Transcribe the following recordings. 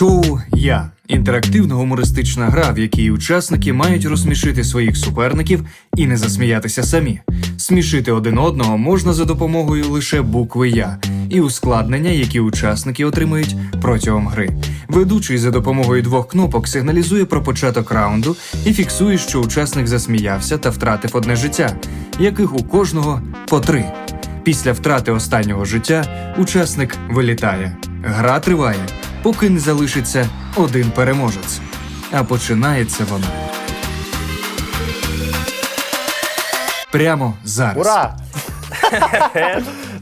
Шоу Я інтерактивна гумористична гра, в якій учасники мають розсмішити своїх суперників і не засміятися самі. Смішити один одного можна за допомогою лише букви Я і ускладнення, які учасники отримують протягом гри. Ведучий за допомогою двох кнопок сигналізує про початок раунду і фіксує, що учасник засміявся та втратив одне життя, яких у кожного по три. Після втрати останнього життя учасник вилітає. Гра триває, поки не залишиться один переможець. А починається вона. Прямо зараз. Ура!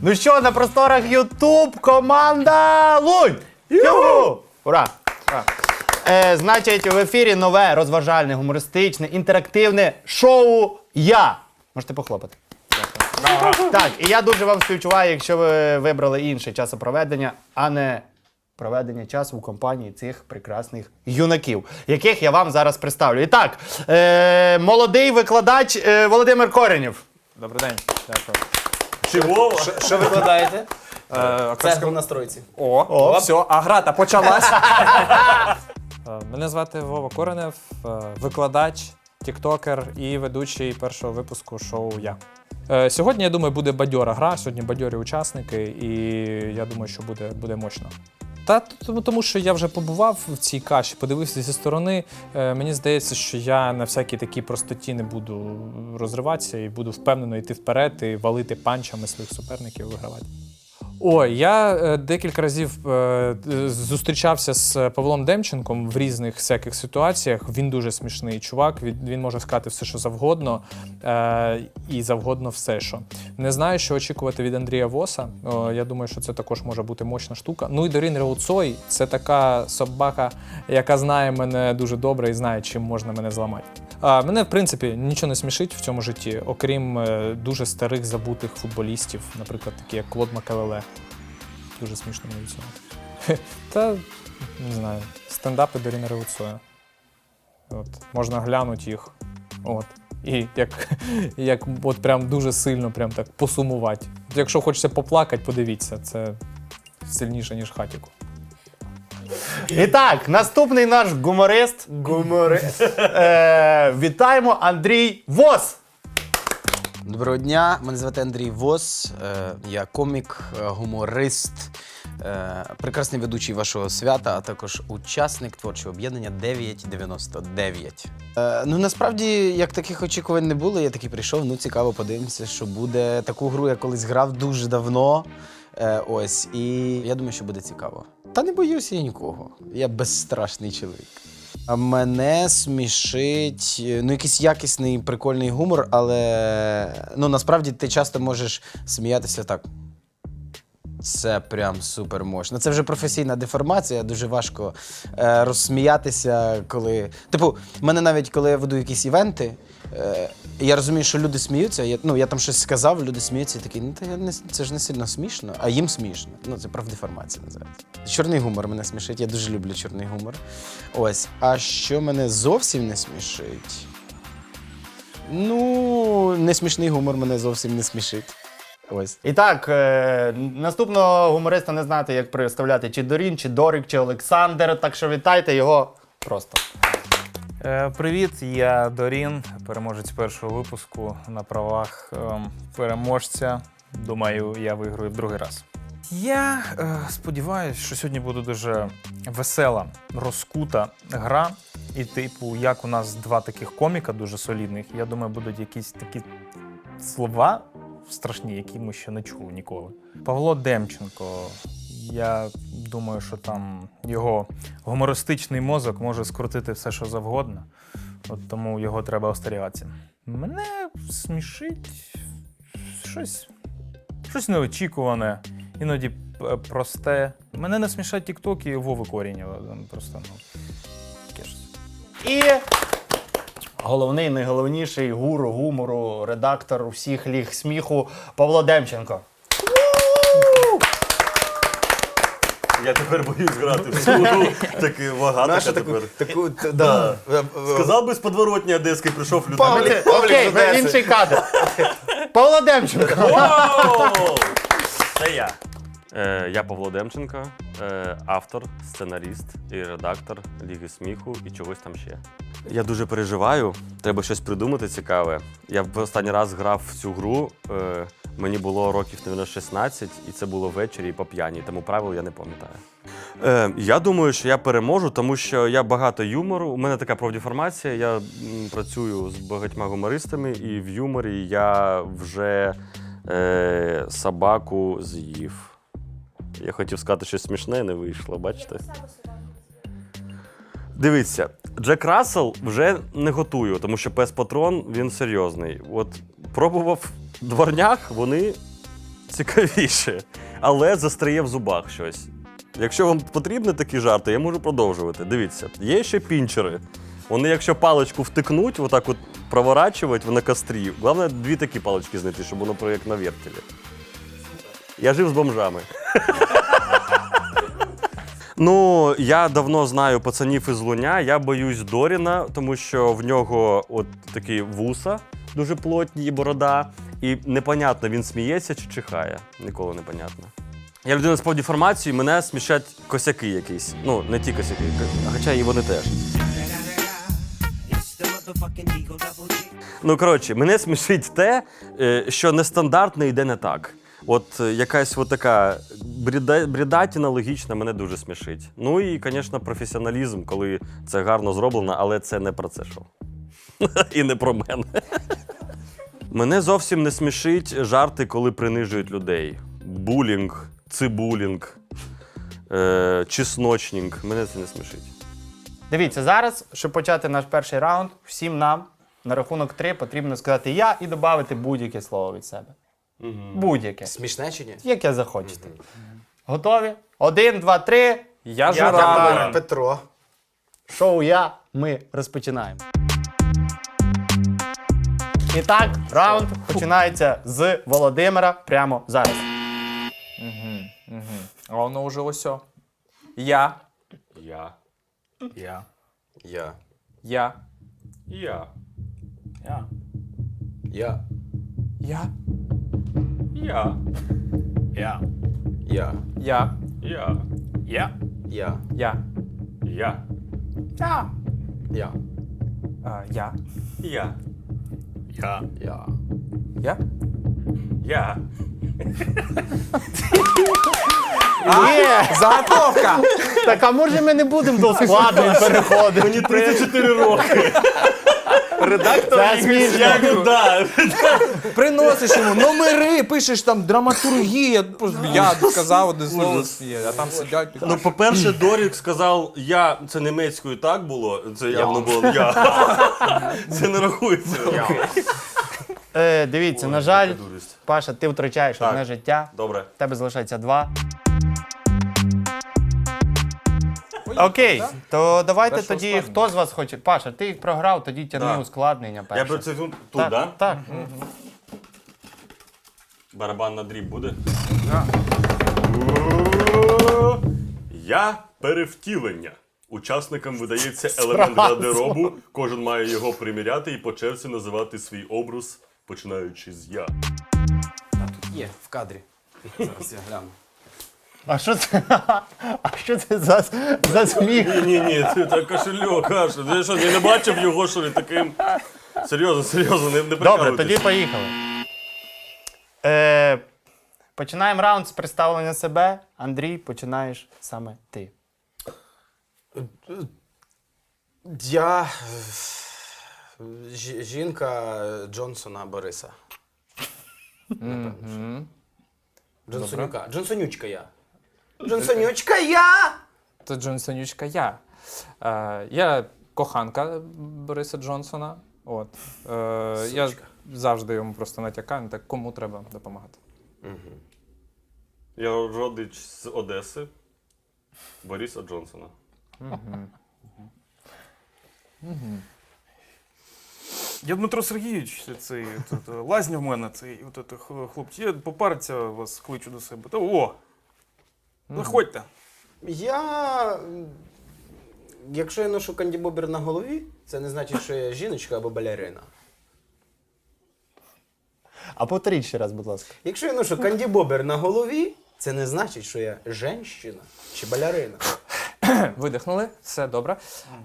ну що, на просторах Ютуб команда Лунь! Юху! Ура! Ура! Е, значить, в ефірі нове розважальне, гумористичне, інтерактивне шоу Я. Можете похлопати. Так, і я дуже вам співчуваю, якщо ви вибрали інше часопроведення, а не проведення часу в компанії цих прекрасних юнаків, яких я вам зараз представлю. І так, е, молодий викладач е, Володимир Коренєв. Добрий день. Дякую. Чого? Що викладаєте? Е, на стройці. О, О. все, а грата почалась. Е, Мене звати Вова Коренев, е, викладач, тіктокер і ведучий першого випуску шоу Я. Е, Сьогодні, я думаю, буде бадьора гра, сьогодні бадьорі учасники, і я думаю, що буде, буде мощно. Та тому, що я вже побував в цій каші, подивився зі сторони. Е, мені здається, що я на всякій такій простоті не буду розриватися і буду впевнено йти вперед і валити панчами своїх суперників і вигравати. Ой, я е, декілька разів е, е, зустрічався з Павлом Демченком в різних всяких ситуаціях. Він дуже смішний чувак. Він, він може сказати все, що завгодно, е, і завгодно все, що не знаю, що очікувати від Андрія Воса. О, я думаю, що це також може бути мощна штука. Ну і Дорін Реуцой це така собака, яка знає мене дуже добре і знає, чим можна мене зламати. А, мене, в принципі, нічого не смішить в цьому житті, окрім е, дуже старих забутих футболістів, наприклад, такі як Клод Макалеле. Дуже смішно мені від цього. Та не знаю, стендапи Доріна Ревуцоя. От, можна глянути їх. От. І як, як от прям дуже сильно прям так посумувати. Якщо хочеться поплакати, подивіться, це сильніше, ніж хатіку. І так, наступний наш гуморист. Гуморист. Е, вітаємо Андрій Вос. Доброго дня, мене звати Андрій Вос. е, Я комік, е, гуморист, е, прекрасний ведучий вашого свята, а також учасник творчого об'єднання 999. Е, Ну насправді, як таких очікувань не було, я такий прийшов. Ну цікаво, подивимося, що буде таку гру я колись грав дуже давно. Ось, і я думаю, що буде цікаво. Та не боюся я нікого. Я безстрашний чоловік. Мене смішить е, ну, якийсь якісний прикольний гумор, але ну насправді ти часто можеш сміятися так. Це прям супер мощно. Це вже професійна деформація, дуже важко е, розсміятися, коли. Типу, в мене навіть коли я веду якісь івенти, е, я розумію, що люди сміються. Я, ну, я там щось сказав, люди сміються і такі, ну та не, це ж не сильно смішно, а їм смішно. Ну, це профдеформація називається. Чорний гумор мене смішить, я дуже люблю чорний гумор. Ось. А що мене зовсім не смішить? Ну, не смішний гумор мене зовсім не смішить. Ось. І так, е, наступного гумориста не знаєте, як представляти чи Дорін, чи Дорик, чи Олександр. Так що вітайте його просто. Е, Привіт, я Дорін, переможець першого випуску на правах ем, переможця. Думаю, я виграю в другий раз. Я е, сподіваюся, що сьогодні буде дуже весела, розкута гра. І, типу, як у нас два таких коміка дуже солідних, я думаю, будуть якісь такі слова страшні, які ми ще не чули ніколи. Павло Демченко. Я думаю, що там його гумористичний мозок може скрутити все, що завгодно. От тому його треба остерігатися. Мене смішить щось, щось неочікуване, іноді просте. Мене не смішать тіктоки Вови Корінєва. Просто ну. І головний, найголовніший гуру гумору, редактор усіх ліг сміху Павло Демченко. Я тепер боюсь грати в суду. Таки вага Наша така таку, тепер. таку, т- да. Сказав би з подворотні одеський прийшов людина. Павлік, Окей, Одеси. інший кадр. Павло Демченко. Це я. Е, я Павло Демченко, е, автор, сценаріст і редактор Ліги сміху і чогось там ще. Я дуже переживаю, треба щось придумати цікаве. Я в останній раз грав в цю гру. Е, мені було років, мабуть, 16, і це було ввечері по п'яні, тому правил я не пам'ятаю. Е, я думаю, що я переможу, тому що я багато юмору. У мене така профдеформація. Я працюю з багатьма гумористами, і в юморі я вже е, собаку з'їв. Я хотів сказати щось смішне, не вийшло, бачите? Дивіться, Джек Рассел вже не готую, тому що пес патрон він серйозний. От пробував дворняк, вони цікавіше, але застряє в зубах щось. Якщо вам потрібні такі жарти, я можу продовжувати. Дивіться, є ще пінчери. Вони, якщо паличку втикнуть, отак от проворачувати на кострі. Головне, дві такі палички знайти, щоб воно як на вертілі. Я жив з бомжами. Ну, я давно знаю пацанів із Луня. Я боюсь Доріна, тому що в нього от такі вуса дуже плотні і борода. І непонятно, він сміється чи чихає. Ніколи не понятно. Я людина з повдіформацією, мене смішать косяки якісь. Ну, не ті косяки, ко- хоча і вони теж. Ну, коротше, мене смішить те, е, що нестандартно йде не так. От е, якась от така бріда- брідатіна логічна мене дуже смішить. Ну і, звісно, професіоналізм, коли це гарно зроблено, але це не про це шоу. І не про мене. Мене зовсім не смішить жарти, коли принижують людей. Булінг, цибулінг, е, чесночнінг. Мене це не смішить. Дивіться, зараз, щоб почати наш перший раунд, всім нам на рахунок три потрібно сказати я і додати будь-яке слово від себе. Будь-яке. Смішне чи ні? Яке захочете. Готові? Один, два, три. Я журавль. Петро. Шоу я. Ми розпочинаємо. І так, раунд починається з Володимира прямо зараз. А воно вже ось. о. Я. Я. Я. Я. Я. Я. Я. Я. Я. Я. Я. Я. Я. Я. Я. Я. Я. Я. Я. А, я. Я. Я. Я. Я. Я. Є! Заготовка! Так а може ми не будемо до складної переходити? Мені 34 роки. Це смішно. Ну да. Приносиш йому номери, пишеш там драматургія. Я сказав одне слово, а там сидять. Ну, по-перше, Дорік сказав, я це німецькою так було. Це явно було я. Це не рахується. Е, дивіться, на жаль. Паша, ти втрачаєш одне життя. Добре. В тебе залишається два. Окей, то давайте Перше тоді, ускладнення. хто з вас хоче. Паша, ти їх програв, тоді тягни Да. ускладнення перше. Я би це тут, тут так, да? так. Барабан на дріб буде? Я перевтілення. Учасникам видається елемент гардеробу, кожен має його приміряти і по черзі називати свій образ, починаючи з я. Є в кадрі. Зараз я гляну. А що це? А що це за, за сміх? Ні, ні, ні, це так кошельок, Каша. Ти що, я не бачив його, що ли, таким. Серйозно, серйозно, не, не Добре, прикалуйтесь. тоді поїхали. Е, починаємо раунд з представлення себе. Андрій, починаєш саме ти. Я. е, Жінка Джонсона Бориса. Джонсонюка. Джонсонючка я. Джонсонючка я! Це Джонсонючка я. Е, я коханка Бориса Джонсона. От. Е, я завжди йому просто натякаю, ну, так кому треба допомагати. Я родич з Одеси. Бориса Джонсона. Я Дмитро Сергійович, цей тут, лазня в мене, цей от, хлопці. Я попариться вас кличу до себе. Та о! Заходьте. Я. Якщо я ношу кандібобер на голові, це не значить, що я жіночка або балерина. А повторіть ще раз, будь ласка. Якщо я ношу кандібобер на голові, це не значить, що я женщина чи балярина. Видихнули, все добре.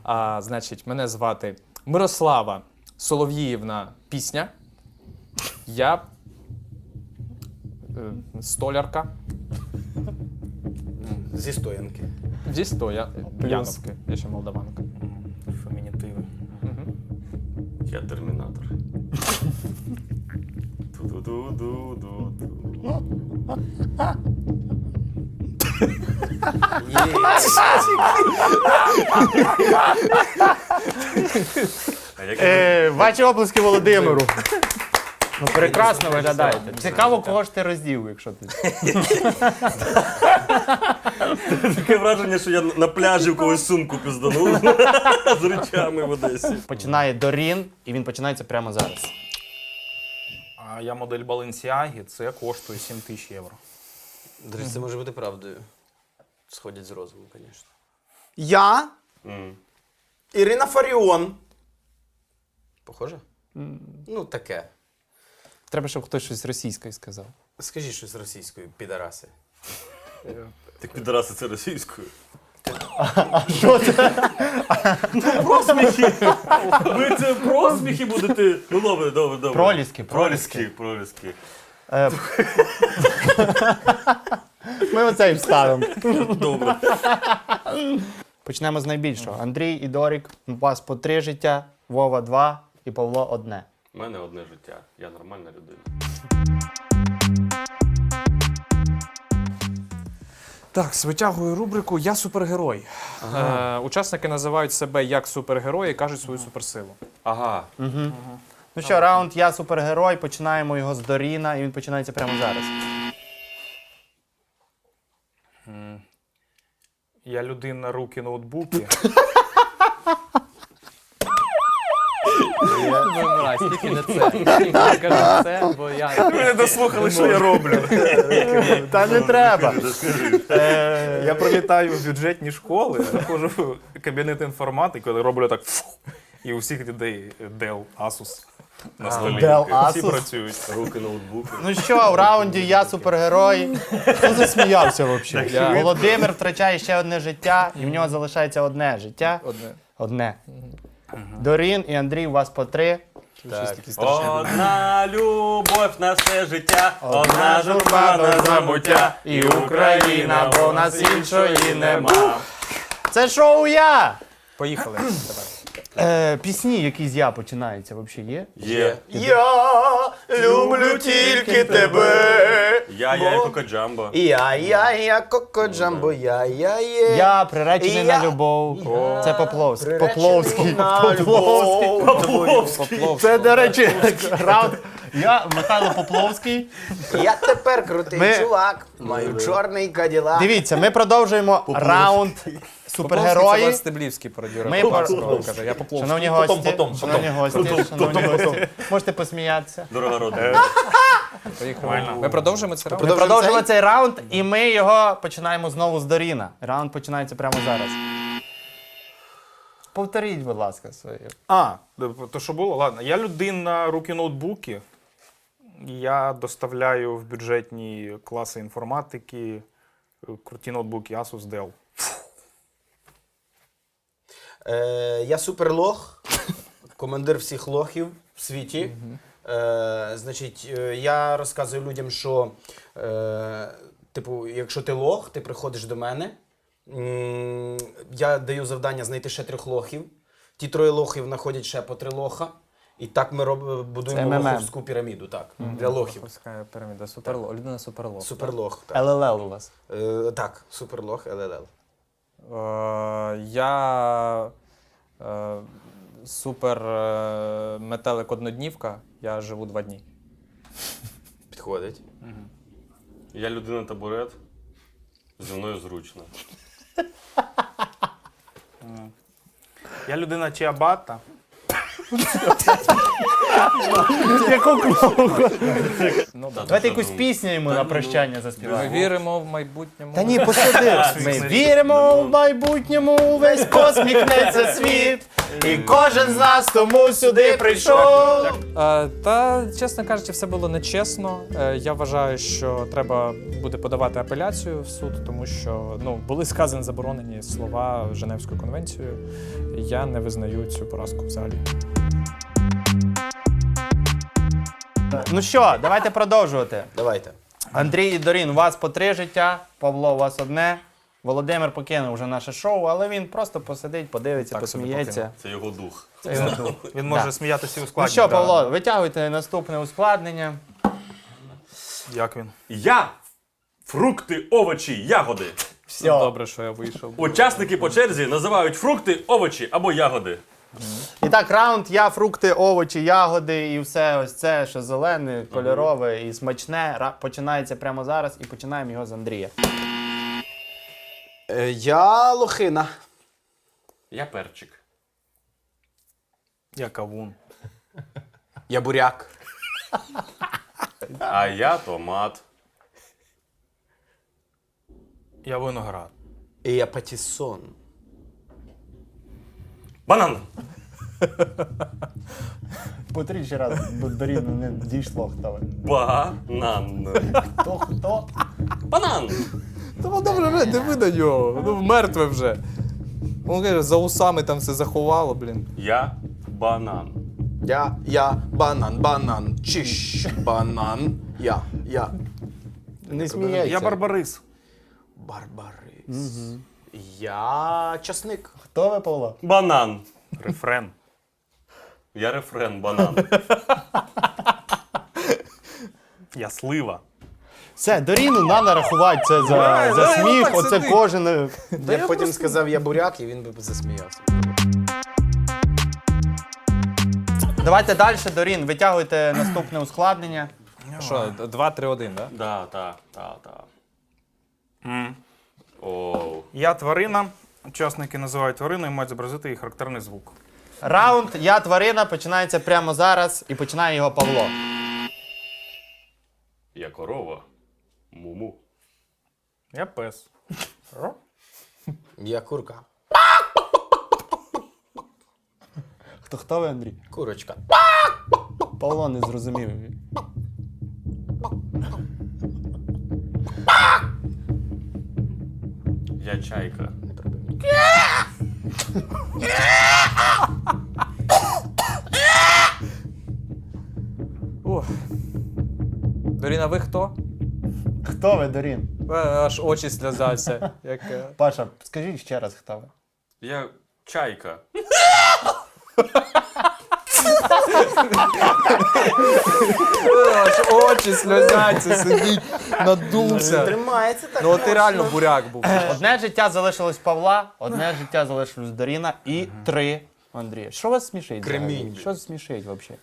А, значить, мене звати Мирослава Солов'їївна Пісня. Я е, столярка Зі стоянки. зі стоя Яновки. Я ще молдаванка. Фемінітиви. Я термінатор. Ту-ду-ду-ду-ду-ду. Я- Е, ваші оплески Володимиру. Ну, прекрасно виглядаєте. Цікаво, кого ж ти роздів, якщо ти. Таке враження, що я на пляжі в когось сумку пізданув з речами в Одесі. Починає Дорін, і він починається прямо зараз. А я модель Balenciaga, це коштує 7 тисяч євро. До речі, це може бути правдою. Сходять з розуму, звісно. Я. Ірина Фаріон. Похоже? Ну, таке. Треба, щоб хтось щось російською сказав. Скажіть щось російською, підараси. Так підраси це російською. Ви це просміхи будете. Ну добре, добре, добре. Проліски, Проліски, проліски. Е, Ми оцей вставимо. Добре. Почнемо з найбільшого. Андрій і Дорік, у вас по три життя, Вова два і Павло одне. У мене одне життя. Я нормальна людина. Так, витягую рубрику Я супергерой. Е, учасники називають себе як супергерої і кажуть свою суперсилу. Ага. Ну що, раунд Я супергерой. Починаємо його з Доріна, і він починається прямо зараз. Я людина руки ноутбуки. тільки не це. Кажи це, бо я. Ви не дослухали, що я роблю. Та не треба. Я пролітаю в бюджетні школи, заходжу в кабінет інформатики, коли роблю так фух, і у всіх людей Dell, Asus на столі. Dell, Всі Asus. працюють. Руки ноутбуки. Ну що, в раунді я супергерой. Хто засміявся взагалі? Володимир втрачає ще одне життя, і в нього залишається одне життя. Одне. Одне. Дорін і Андрій, у вас по три. Страшне. Одна любов на все життя, одна журба на забуття, забуття, і Україна, бо нас іншої нема. Це шоу я! Поїхали. Давай. Е, пісні, які з я починаються, взагалі є? Є. Я люблю тільки тебе. Я, я і Кокоджамбо. Я, я, я, коко джамбо, я, я, є. Я приречений на я- любов. Це Попловський. Приречений Попловський. на Попловський. любов. Це, до речі, раунд. Я Михайло Попловський. Я тепер крутий Ми- чувак. Маю чорний каділак. Дивіться, ми продовжуємо раунд супергерої. Це Стеблівський. Ми каже. Я Поплавський. Шановні гості, шановні гості, шановні гості, можете посміятися. Дорога родина. Поїхали. Ми продовжимо це раунд? Ми продовжимо цей раунд, і ми його починаємо знову з Доріна. Раунд починається прямо зараз. Повторіть, будь ласка, своє. А, то що було? Ладно. Я людина руки ноутбуки. Я доставляю в бюджетні класи інформатики е, круті ноутбуки Asus Dell. Е, я суперлох, командир всіх лохів в світі. Е, значить, е, я розказую людям, що е, типу, якщо ти лох, ти приходиш до мене. М, Я даю завдання знайти ще трьох лохів. Ті троє лохів знаходять ще по три лоха. І так ми роб, будуємо Це МММ. лоховську піраміду. Так, для лохів. Пускай піраміда. Суперло. Людина суперло. Суперлох. Так, ЛЛЛ у вас. е, так суперлох ЛЛЛ. Е, я е, супер е, метелик одноднівка. Я живу два дні. Підходить. Я людина табурет. Зі мною зручно. Я людина Чіабата. Яку клоуку? Ну, да. Давайте якусь пісню йому на прощання Ми заспіваємо. віримо в майбутньому. Та ні, посиди. Ми віримо в майбутньому, весь посміхнеться світ. І кожен з нас тому сюди прийшов. Е, Та, чесно кажучи, все було нечесно. Е, Я вважаю, що треба буде подавати апеляцію в суд, тому що ну, були сказані заборонені слова Женевською конвенцією. Я не визнаю цю поразку взагалі. Ну що, давайте продовжувати. Давайте. Андрій і Дорін, у вас по три життя, Павло, у вас одне. Володимир покинув вже наше шоу, але він просто посидить, подивиться, Так собі посміється. Це його дух. Це його дух. Він може Да. сміятися і Ну що, Павло, витягуйте наступне ускладнення. Як він? Я фрукти, овочі, ягоди. Все. Добре, що я вийшов. Учасники по черзі називають фрукти, овочі або ягоди. І так, раунд я, фрукти, овочі, ягоди і все ось це, що зелене, кольорове і смачне, ра- починається прямо зараз і починаємо його з Андрія. Е, я лохина. Я перчик. Я кавун. Я буряк. А я томат. Я виноград. І я патісон. Банан. Потричі раз до рівно не дійшло хто ви. Банан. Хто хто? Банан. Та воно вже диви на нього. Ну мертве вже. Він каже, за усами там все заховало, блін. Я банан. Я, я, банан, банан, чищ, банан. Я, я. Не сміється. Я барбарис. Барбарис. Я часник. Хто ви, Павло? Банан. Рефрен. Я рефрен банан. Я слива. Все, Доріну треба рахувати це за, за сміх. Оце кожен. е, я б потім сказав я буряк, і він би засміявся. Давайте далі, Дорін, витягуйте наступне ускладнення. Що, 2-3-1, так? Да, та, та, та. Оу. Я тварина. Учасники називають твариною і мають зобразити її характерний звук. Раунд Я тварина починається прямо зараз і починає його Павло. Я корова. Муму. Я пес. Я курка. Хто хто ви, Андрій? Курочка. Павло не зрозумів. Я чайка. Ох. Доріна, ви хто? Хто ви, Дорін? Е, Аж очі сльозаться. Як... е, Паша, скажіть ще раз, хто ви. Я чайка. Аж очі сльозяться, сидить, надувся. Тримається так. Ну от ти реально буряк був. Одне життя залишилось Павла, одне життя залишилось Доріна і три Андрія. Що вас смішить? взагалі? Кремінь. Що смішить взагалі?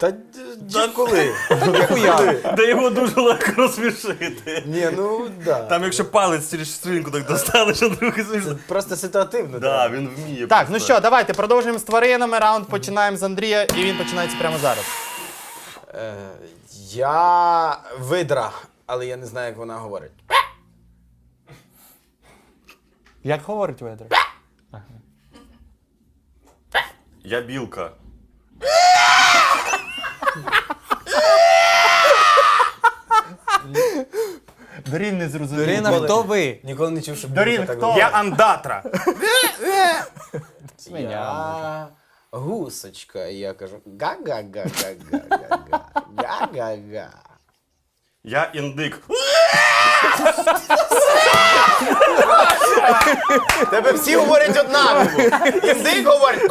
Та д- коли? Да його дуже легко розсмішити. Ні, ну да. Там, якщо палець через стрінку так достанеш, а другий смішно. Просто ситуативно. Да, він вміє. Так, ну що, давайте продовжуємо з тваринами. Раунд починаємо з Андрія, і він починається прямо зараз. Е, я видра, але я не знаю, як вона говорить. Як говорить ведро? Я білка. Дорін не зрозумів. Доріна, хто ви? Ніколи не чув, щоб Дорін, так хто? Я андатра. Я гусочка. І я кажу га-га-га-га-га-га-га. Га-га-га. Я індик. Тебе всі говорять однаково. Індик говорить.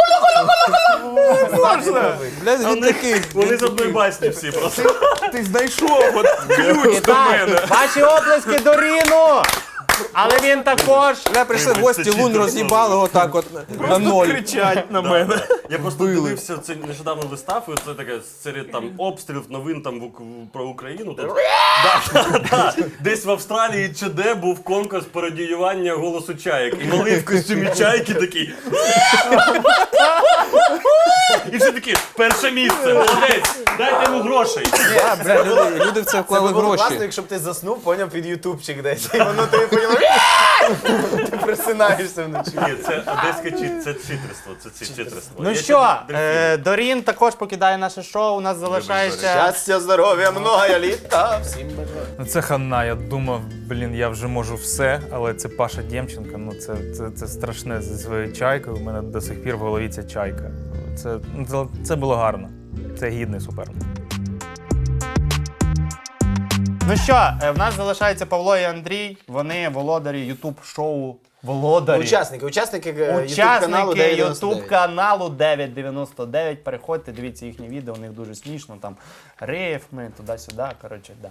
Блядь, він такий. Вони з одної басні всі просто. Ти знайшов от ключ до мене. Ваші оплески Доріну! Але він також. Ми прийшли в гості, лун роз'їбали отак от на ноль. Кричать на мене. Я просто дивився це нещодавно листав, і це таке серед там обстрілів новин там про Україну. Десь в Австралії чи де був конкурс пародіювання голосу чаєк. І малий в костюмі чайки такий. І всі такі, перше місце, молодець, дайте йому грошей. Люди, люди в це Це вклали було гроші. класно, якщо б ти заснув, поняв під ютубчик десь. І воно тобі поняв. Ти просинаєшся вночі. Ні, це одеське це читерство, це ці- читерство. Ну Я що, ще е, Дорін також покидає наше шоу. У нас залишається. Щастя, здоров'я, много літа. Всім бажаю. Ну це хана. Я думав, блін, я вже можу все, але це Паша Дємченко. Ну це, це, це страшне зі своєю чайкою. У мене до сих пір в голові ця чайка. Це, ну, це, це було гарно. Це гідний суперник. Ну що, е, в нас залишається Павло і Андрій. Вони володарі Ютуб шоу. Володарі. Учасники, учасники е, ютуб Учасники каналу Ютуб каналу 999. Переходьте, дивіться їхні відео, у них дуже смішно. Там рифми, туди-сюди. Коротше, да.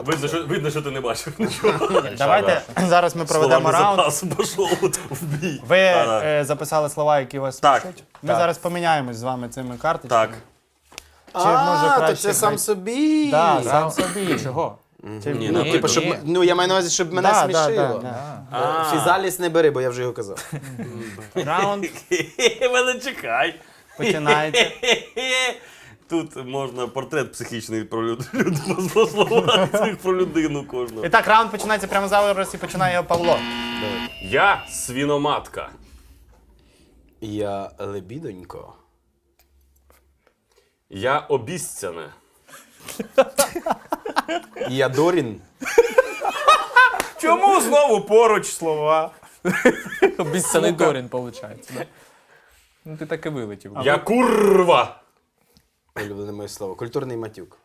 Видно, що, видно, що ти не бачив нічого. Давайте зараз ми проведемо Словами раунд. запасу пішов в бій. Ви Та-да. е, записали слова, які вас Так. смішуть. Ми Так. зараз поміняємось з вами цими карточками. Так. Чи може А, то краще це сам грати? собі. Так, сам собі. Чого? Чи- Ні, Ну, типу, щоб, ні. ну, я маю на увазі, щоб мене Да, да, смішило. да, да. Е, Фізаліс не бери, бо я вже його казав. Раунд Мене чекай. починається. Тут можна портрет психічний про людину про слова про людину кожного. І так, раунд починається прямо зараз і починає Павло. Я свіноматка. Я лебідонько. Я обіцяне. Я Дорін. Чому знову поруч слова? Обіцяний Дорін, виходить. Да? Ну ти так і вилетів. Я курва. Улюблене моє слово. Культурний матюк.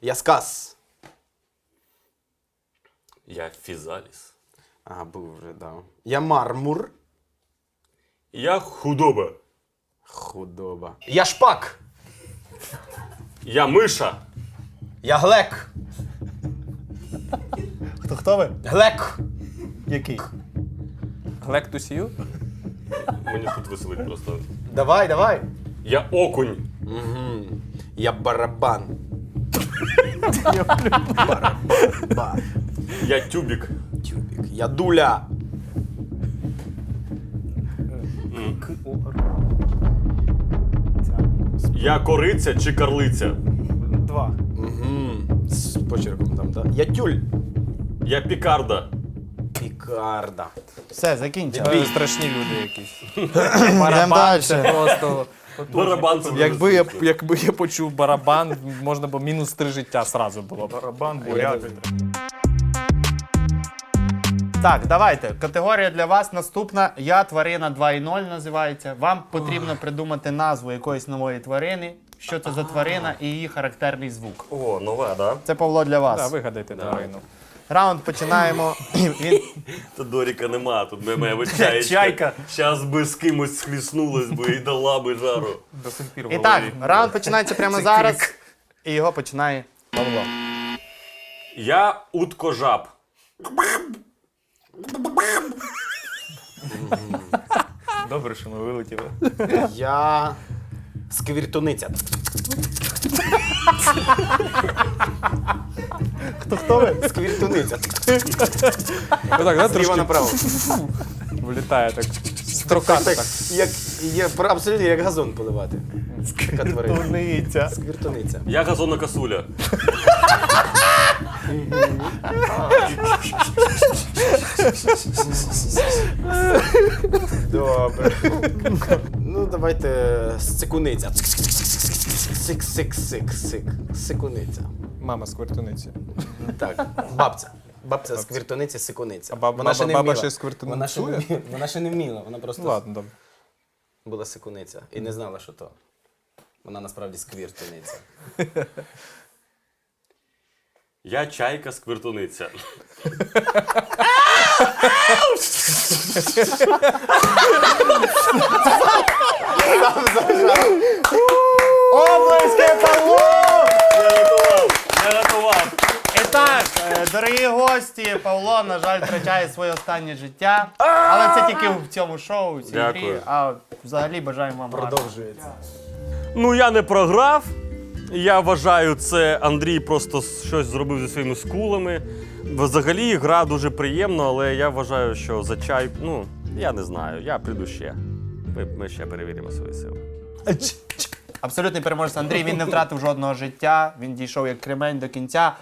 Я сказ. Я фізаліс. Ага, був вже, да. Я мармур. Я худоба. Худоба. Я шпак. Я миша. Я глек. Хто хто ви? Глек. Який? Глек to see you? Мені тут веселить просто. Давай, давай. Я окунь. Угу. Я барабан. Барабан. Я тюбік. Тюбік. Я дуля. Я кориця чи карлиця. Два. Угу. З почерком там, так? Я тюль. Я пікарда. Пікарда. Все, закінчили. Е, Страшні люди якісь. Йдемо далі. Просто. Барабан це Якби я, якби я почув барабан, можна б мінус три життя сразу було. Барабан, буряти. Так, давайте. Категорія для вас наступна. Я тварина 2.0 називається. Вам потрібно придумати назву якоїсь нової тварини. Що це за тварина і її характерний звук. О, нове, да? Це Павло для Да, вас. вигадайте тварину. Раунд починаємо. Він Та Доріка нема, тут не моя чаєчка. Чайка. Щас би з кимось схліснулась би і дала би жару. До сих пір в І так, голові. раунд починається прямо зараз. І його починає Павло. Я уткожаб. Добре, що ми вилетіли. Я сквіртуниця. Хто хто ви? Сквіртуниця. Ну так, да, Зліва трошки направо. влітає так. Строкато так. Як, є, абсолютно як газон поливати. Така тварина. Туниця. Сквіртуниця. Я газонокосуля. Добре. Ну, давайте сикуниця. Сик, сик, сик, сик. Сикуниця. Мама з квартуниці. Так, бабця. Бабця сквіртуниця, сикуниця. А баб- Вона ще баба- не баба вміла. ще сквіртуницює? Вона ще не вміла. Вона ще не вміла. Вона просто ладно, добре. була сикуниця і не знала, що то. Вона насправді сквіртуниця. Я чайка сквиртуниця. Облески Павло! Я готував! Я готував! І так, е, Е, дорогі гості, Павло, на жаль, втрачає своє останнє життя. Але це тільки в цьому шоу, в цій Дякую. грі. А взагалі бажаємо вам гарного. Продовжується. Ну я не програв. Я вважаю, це Андрій просто щось зробив зі своїми скулами. Взагалі гра дуже приємна, але я вважаю, що за чай, ну, я не знаю, я прийду ще. Ми, ми ще перевіримо свої сили. Абсолютний переможець Андрій. Він не втратив жодного життя. Він дійшов як кремень до кінця.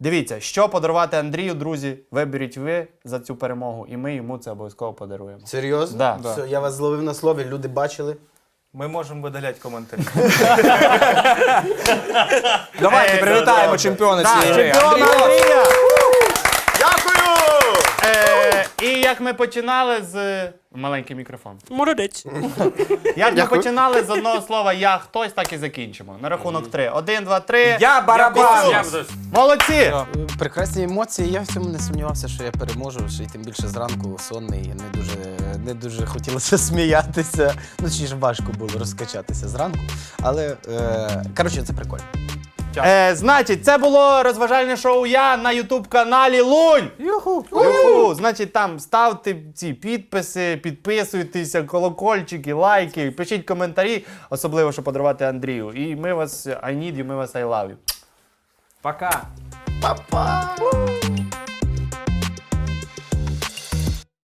Дивіться, що подарувати Андрію, друзі, виберіть ви за цю перемогу, і ми йому це обов'язково подаруємо. Серйозно? Да. Все, я вас зловив на слові, люди бачили. Ми можемо видаляти коментарі. Давайте Е, привітаємо чемпіона цієї гри. чемпіона Андрія! Дякую! Е, і як ми починали з. Маленький мікрофон. Молодець. Як ми Дякую. починали з одного слова я хтось, так і закінчимо. На рахунок три. Один, два, три. Я барабан! Молодці! Прекрасні емоції. Я в цьому не сумнівався, що я переможу. Ще й тим більше зранку сонний. Не дуже, не дуже хотілося сміятися. Ну, чи ж важко було розкачатися зранку. Але е, коротше, це прикольно. Е, значить, це було розважальне шоу Я на Ютуб каналі Лунь. Юху. Юху. Значить, там ставте ці підписи, підписуйтеся, колокольчики, лайки, пишіть коментарі, особливо, що подарувати Андрію. І ми вас I need you, ми вас I love you. Пока. Па-па!